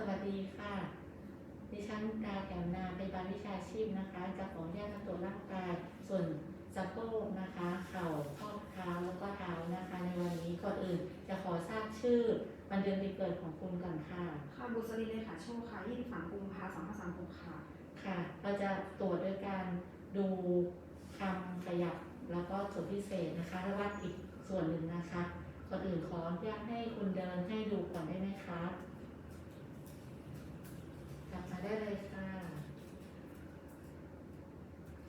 สวัสดีค่ะ ดิฉันดาวแก้วนาเป็นบาลวิชาชีพนะคะ จะขออนุญาตตรวจร่างกายส่วนสะโพกนะคะ เข่าข้อเท้าแล้วก็เท้านะคะ ในวันนี้ก่อนอื่น จะขอทราบชื่อวันเดือนปีเกิดของคุณก่อนค่ะ ค่ะบุษรีเลขาโชคค่ะ23กุมภาพันธ์2536ค่ะ ค่ะ เราจะตรวจด้วยการดูคำขยับแล้วก็ส่วนพิเศษนะคะและวัดอีกส่วนหนึ่งนะคะ ก่อนอื่นขออนุญาตให้คุณเดินให้ดูก่อนได้ไหมคะก ลับมาได้เลยค่ะ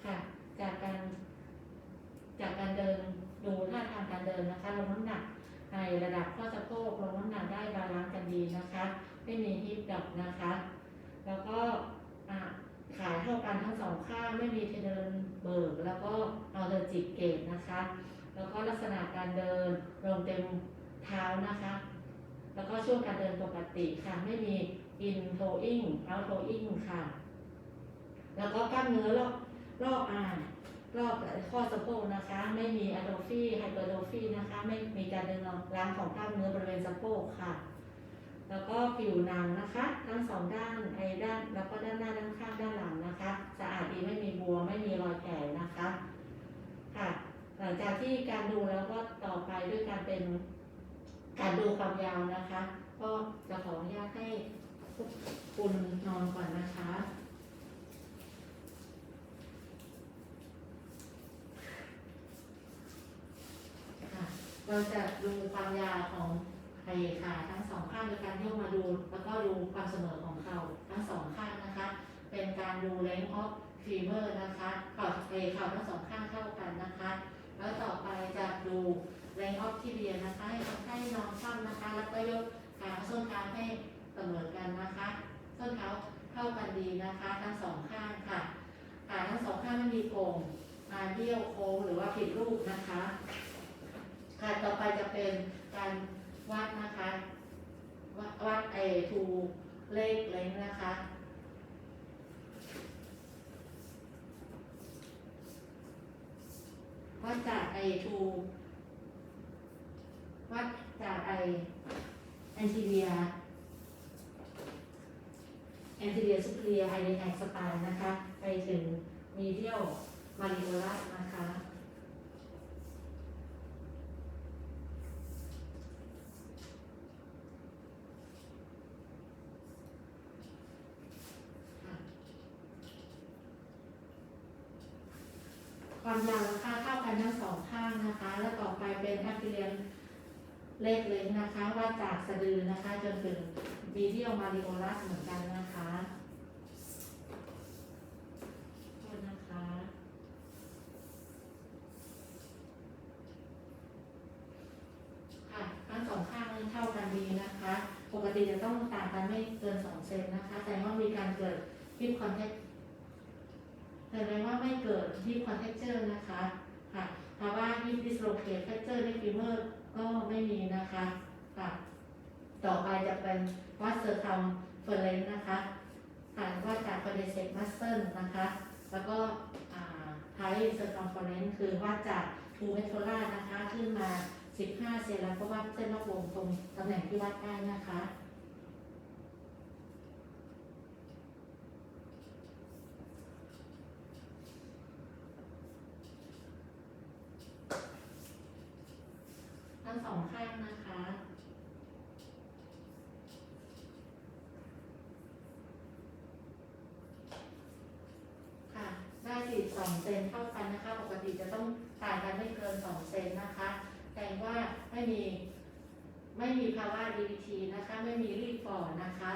ค่ะ จากการ จากการเดินดูท่าทางการเดินนะคะลงน้ำหนักในระดับข้อสะโพกลงน้ำหนักได้บาลานซ์กันดีนะคะ ไม่มีฮิปดอกนะคะ แล้วก็ขายเท่ากันทั้งสองข้างไม่มีเทเดินเบิกแล้วก็เอาเดินจิกเกตนะคะ แล้วก็ลักษณะการเดินลงเต็มเท้านะคะ แล้วก็ช่วงการเดินปกติค่ะไม่มี in toeing out toeing ค่ะ แล้วก็กล้ามเนื้อรอบรอบอ่านรอบข้อสะโพกนะคะ ไม่มีอะโดฟีไฮเปอร์โดฟีนะคะ ไม่มีการดึงล้างของกล้ามเนื้อบริเวณสะโพกค่ะ แล้วก็ผิวหนังนะคะ ทั้งสองด้านไอ้ด้านแล้วก็ด้านหน้าด้านข้างด้านหลังนะคะ สะอาดดีไม่มีบวมไม่มีรอยแผลนะคะค่ะ หลังจากที่การดูแล้วก็ต่อไปด้วยการเป็นการดูความยาวนะคะ ก็จะขออนุญาตให้ คุณนอนก่อนนะคะเราจะดูความยาวของไอ้ขาทั้งสองข้างโดยการยกมาดู แล้วก็ดูความเสมอของเข่าทั้งสองข้างนะคะ เป็นการดูเลน g ์ of femur นะคะเข่าไอ้เข่าทั้งสองข้างเท่ากันนะคะ แล้วต่อไปจะดูเลน g ์ of tibia นะคะให้คนไข้นอนคว่ำนะคะ แล้วก็ยกขาส้นเท้าให้ สมอกันนะคะส้นเท้าเท่ากันดีนะคะ ทั้งสองข้างค่ะขาทั้งสองข้างไม่มีโก่งมาเบี้ยวโค้งหรือว่าผิดรูปนะคะค่ะต่อไปจะเป็นการวัดนะคะวัดวัดไอทูเลขเล้งนะคะวัดจากไอทูวัดจากไอแอนติเดียแอนติเดีย ซูเปรียไอเดนแอสไตล์นะคะ ไปถึงมีเดียลมาริโอลัสนะคะความยาวราคาเท่ากันทั้งสองข้างนะคะ แล้วต่อไปเป็นแอปเปิลเลขเล็กนะคะ ว่าจากสะดือนะคะ จนถึงวีเดีโอมาริโอลัสเหมือนกันนะคะโทษนะคะ ค่ะทั้งสองข้างนี้เท่ากันดีนะคะ ปกติจะต้องต่างกันไม่เกิน2เซนนะคะ แต่ว่ามีการเกิดฮิปคอนแทคแสดงว่าไม่เกิดฮิปคอนแทคเจอร์นะคะค่ะภาวะฮิปดิสโลเคทแฟคเจอร์ในฟีเมอร์ก็ไม่มีนะคะค่ะต่อไปจะเป็นวัดเซอร์คัมเฟอร์เรนนะคะค่ะวัดจากคอนเดเซตมัสเซิลนะคะ แล้วก็ไทเซอร์คัมเฟอร์เรนคือวัดจากทูเมโทรานะคะขึ้นมา 15 เซนแล้วก็วัดเส้นรอบวงตรงตำแหน่งที่วัดได้นะคะ ทั้งสองข้างนะคะค่ะได้42เซนเท่ากันนะคะ ปกติจะต้องต่างกันไม่เกิน 2 เซนนะคะ แต่ว่าไม่มีไม่มีภาวะ DVT นะคะ ไม่มีรีดฝ่อนะคะ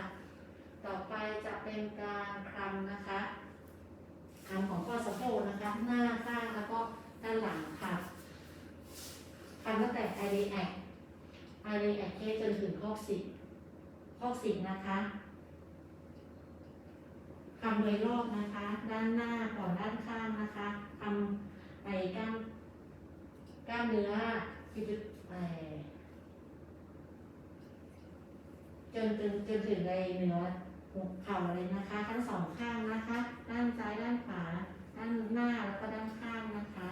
ต่อไปจะเป็นการคลำนะคะคลำของข้อสะโพกนะคะ หน้าข้างแล้วก็ด้านหลังค่ะทำตั้งแต่ i d a c i d a c จนถึงข้อสิบข้อสิบนะคะทำโดยรอบนะคะ ด้านหน้าก่อนด้านข้างนะคะทำไปกล้ามกล้ามเนื้อ คือจนจนจนถึงในเนื้อหัวเข่าเลยนะคะ ทั้งสองข้างนะคะ ด้านซ้ายด้านขวาด้านหน้าแล้วก็ด้านข้างนะคะ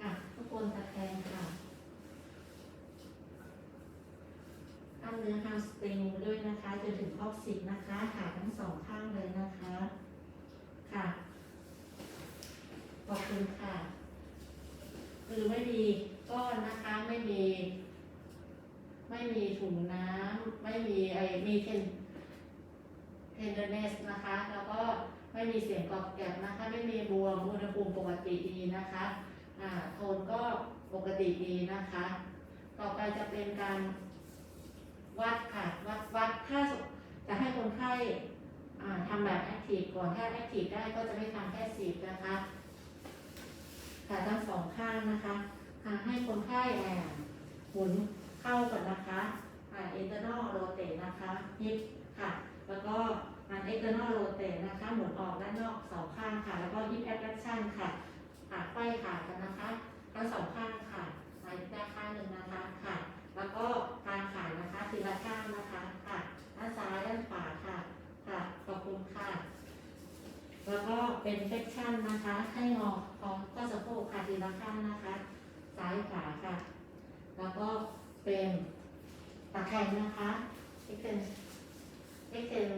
ค่ะทุกคนตะแคงค่ะคล้ามเนื้อฮามสตริงด้วยนะคะจนถึงคอกซิกนะคะขาทั้งสองข้างเลยนะคะค่ะขอบคุณค่ะ คือไม่มีก้อนนะคะไม่มี ไม่มีถุงน้ำไม่มีไอมีเทนเทนเดเนสนะคะ แล้วก็ไม่มีเสียงกรอบแกรบนะคะ ไม่มีบวมอุณหภูมิปกติดีนะคะอ่าโทนก็ปกติดีนะคะ ต่อไปจะเป็นการวัดค่ะวัดวัดถ้าจะให้คนไข้อ่าทำแบบแอคทีฟก่อนถ้าแอคทีฟได้ก็จะไม่ทำแค่สีนะคะ ขาทั้งสองข้างนะคะอ่าให้คนไข้แอบหมุนเข้าก่อนนะคะอ่า internal rotate นะคะฮิปค่ะ แล้วก็อ่า external rotate นะคะหมุนออกด้านนอกสองข้างค่ะ แล้วก็ hip abduction ค่ะขาไขว้ขากันนะคะทั้งสองข้างค่ะมาอีกด้านข้างหนึ่งนะคะค่ะ แล้วก็กางขานะคะทีละข้างนะคะค่ะด้านซ้ายด้านขวาค่ะค่ะขอบคุณค่ะ แล้วก็เป็นเฟคชั่นนะคะ ให้งอคอข้อสะโพกค่ะทีละข้างนะคะ ซ้ายขวาค่ะ แล้วก็เป็นตะแคงนะคะเอ็กเซนเอ็กเซน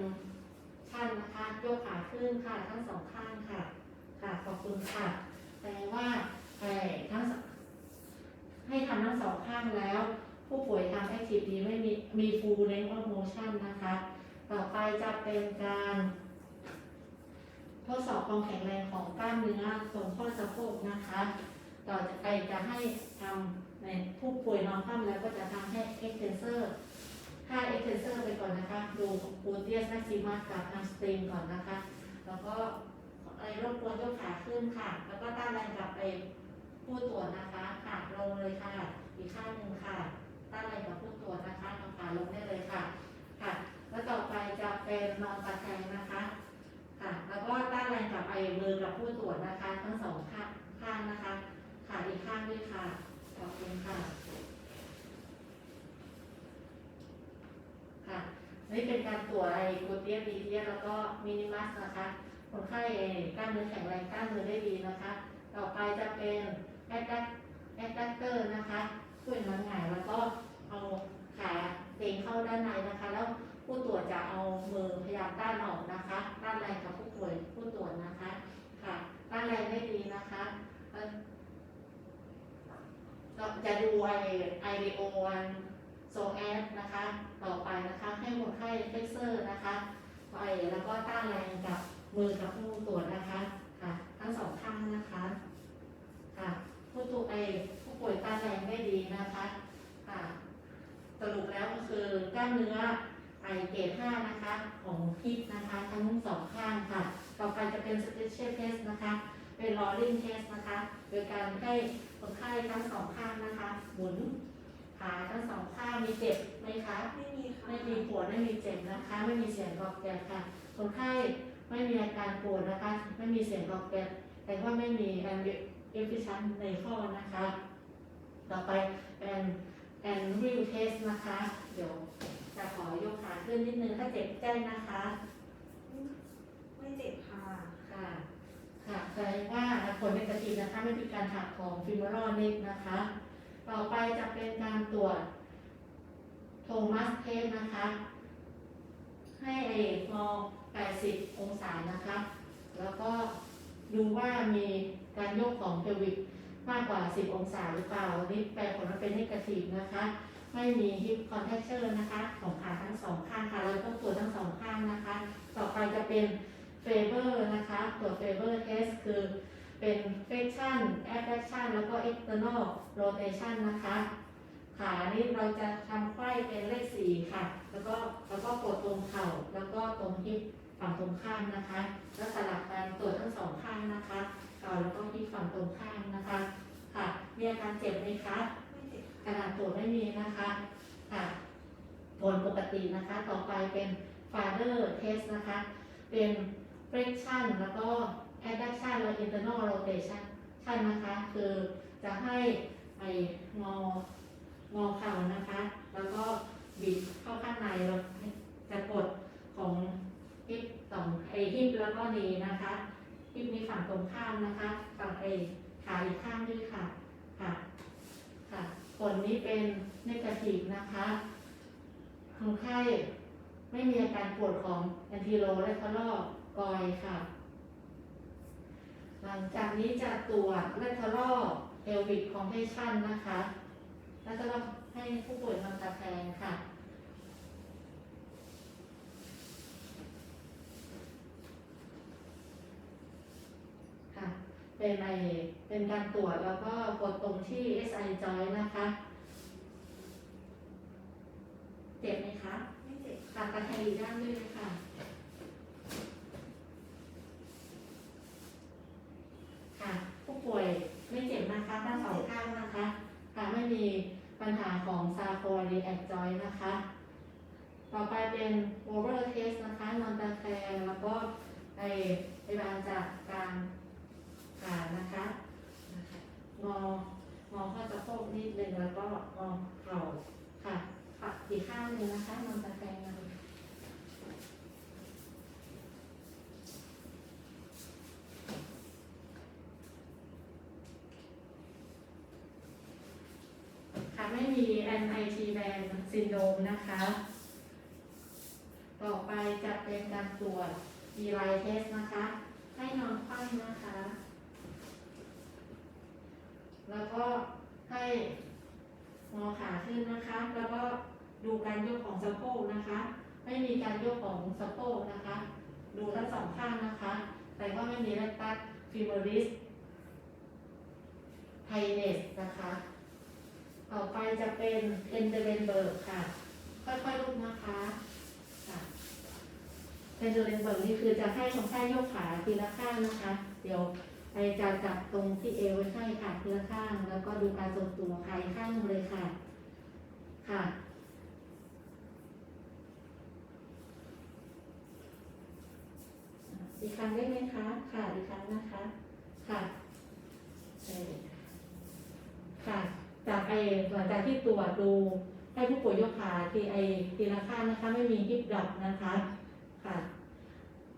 ชั่นนะคะโยกขาขึ้นค่ะทั้งสองข้างค่ะ ค่ะขอบคุณค่ะแปลว่าทั้งให้ทำทั้งสองข้างแล้ว ผู้ป่วยทำแอคทีฟดีไม่มีมีฟูลเลน g ์ of motion นะคะ ต่อไปจะเป็นการ ทดสอบความแข็งแรงของกล้ามเนื้อตรงข้อสะโพกนะคะ ต่อจากไปจะให้ทำในผู้ป่วยนอนคว่ำแล้วก็จะทำให้ extensor ค่า extensor ไปก่อนนะคะ ดู gluteus maximus กับ hamstring ก่อนนะคะ แล้วก็ไอ้รบกวนยกขาขึ้นค่ะ แล้วก็ต้านแรงกลับไปผู้ตรวจนะคะ นะคะค่ะอีกข้างด้วยค่ะ ขอบคุณค่ะ ค่ะ นี่เป็นการตรวจไอ้โกเตียดีเทียแล้วก็มินิมัสนะคะ คนไข้กล้ามเนื้อแข็งแรงกล้ามเนื้อได้ดีนะคะ ต่อไปจะเป็นแอดดักแอดดักเตอร์นะคะช่วยนอนหงายแล้วก็เอาขาเต็งเข้าด้านในนะคะ แล้วผู้ตรวจจะเอามือพยายามต้านออกนะคะ ต้านแรงกับผู้ป่วยผู้ตรวจนะคะ ค่ะ ต้านแรงได้ดีนะคะ เอ่อเราจะดูไอไอเดโอวันโซแอดนะคะ ต่อไปนะคะให้คนไข้เฟกเซอร์นะคะไปแล้วก็ต้านแรงกับมือกับผู้ตรวจนะคะค่ะ ทั้งสองข้างนะคะค่ะผู้ตรวจไอผู้ป่วยต้านแรงได้ดีนะคะค่ะสรุปแล้วก็คือกล้ามเนื้อไอเกรด5นะคะ ของฮิปนะคะ ทั้งสองข้างค่ะ ต่อไปจะเป็น special test นะคะ เป็น rolling test นะคะ โดยการให้คนไข้ทั้งสองข้างนะคะ หมุนขาทั้งสองข้างมีเจ็บไหมคะ ไม่มีค่ะ ไม่มีปวดไม่มีเจ็บนะคะ ไม่มีเสียงกรอบแกรบค่ะ คนไข้ไม่มีอาการปวดนะคะ ไม่มีเสียงกรอบแกรบแต่ว่าไม่มีการเอฟฟิชันในข้อนะคะ ต่อไปเป็นแอนวิวเทสนะคะ เดี๋ยวจะขอยกขาขึ้นนิดนึงถ้าเจ็บแจ้งนะคะ ไม่เจ็บค่ะ ค่ะ ค่ะแสดงว่าผลเป็นกตินะคะไม่มีการหักของฟิมอรอนิกนะคะ ต่อไปจะเป็นการตรวจโทมัสเทสนะคะ ให้เองอ80 องศานะคะ แล้วก็ดูว่ามีการโยกของเพลวิกมากกว่า 10 องศาหรือเปล่านี่แปลผลมาเป็นนิเกทีฟนะคะ ไม่มีฮิปคอนแทคเชอร์นะคะ ของขาทั้งสองข้างค่ะเราต้องตรวจทั้งสองข้างนะคะ ต่อไปจะเป็น เฟเบอร์นะคะตรวจเฟเบอร์เทสคือเป็น flexion abduction แล้วก็ external rotation นะคะ ขานี้เราจะทำไขว้เป็นเลขสี่ค่ะ แล้วก็แล้วก็กดตรงเข่า แล้วก็ตรงฮิปฝั่งตรงข้างนะคะ แล้วสลับกันตรวจทั้งสองข้างนะคะเข่าแล้วก็ฮิปฝั่งตรงข้างนะคะ ค่ะ มีอาการเจ็บไหมคะไม่เจ็บขนาดตรวจไม่มีนะคะ ค่ะ ผลปกตินะคะ ต่อไปเป็น father test นะคะ เป็น flexion แล้วก็ adduction และ internal rotation ใช่นะคะ คือจะให้ไององอเข่านะคะ แล้วก็บิดเข้าข้างในเราจะกดของฮิปสองไอฮิปแล้วก็นีนะคะฮิปนี้ฝั่งตรงข้ามนะคะฝั่งไอขาอีกข้างด้วยค่ะค่ะค่ะผลนี้เป็น negative นะคะไข้ไม่มีอาการปวดของแอนติโรและทะลอก กอยค่ะ หลังจากนี้จะตรวจและทะลอกเอลวิกคอมเพรสชันนะคะแล้วก็ให้ผู้ป่วยนอนตะแคงค่ะค่ะเป็นไอเป็นการตรวจแล้วก็กดตรงที่ SI joint นะคะ เจ็บไหมคะ ไม่เจ็บค่ะตะแคงอีกด้านด้วยเลยค่ะค่ะ ผู้ป่วยไม่เจ็บ นะคะทั้งสองข้างนะคะค่ะไม่มีปัญหาของซาโครีแอคจอยนะคะ ต่อไปเป็นโอเวอร์เทสนะคะนอนตะแคงแล้วก็ไอพยาบาลจากการขานะคะนะคะงองอข้อสะโพกนิดนึงแล้วก็งอเข่าค่ะปัดอีกข้างหนึงนะคะนอนตะแคงนะคะค่ะ ไม่มี NIT band syndrome นะคะ ต่อไปจะเป็นการตรวจ e l i test นะคะ ให้นอนคว่ำนะคะ แล้วก็ให้งอขาขึ้นนะคะ แล้วก็ดูการยกของสะโพกนะคะ ไม่มีการยกของสะโพกนะคะ ดูทั้งสองข้างนะคะ แต่ว่าไม่มีแรกตัสฟิมอริสไทเนสนะคะ ต่อไปจะเป็นเอนเดเรนเบิร์กค่ะ ค่อยๆลุกนะคะค่ะเอนเดเรนเบิร์กนี่คือจะให้คนไข้ยกขาทีละข้างนะคะ เดี๋ยวไปจะจับตรงที่เอวไว้ให้ค่ะทีละข้าง แล้วก็ดูการทรงตัวค่ะอีกข้างเลยค่ะ ค่ะอีกครั้งได้ไหมคะ ค่ะ อีกครั้งนะคะ ค่ะ ค่ะ จากไอหลังจากที่ตรวจดูให้ผู้ป่วยยกขาทีไอทีละข้างนะคะ ไม่มีฮิปดรอปนะคะค่ะ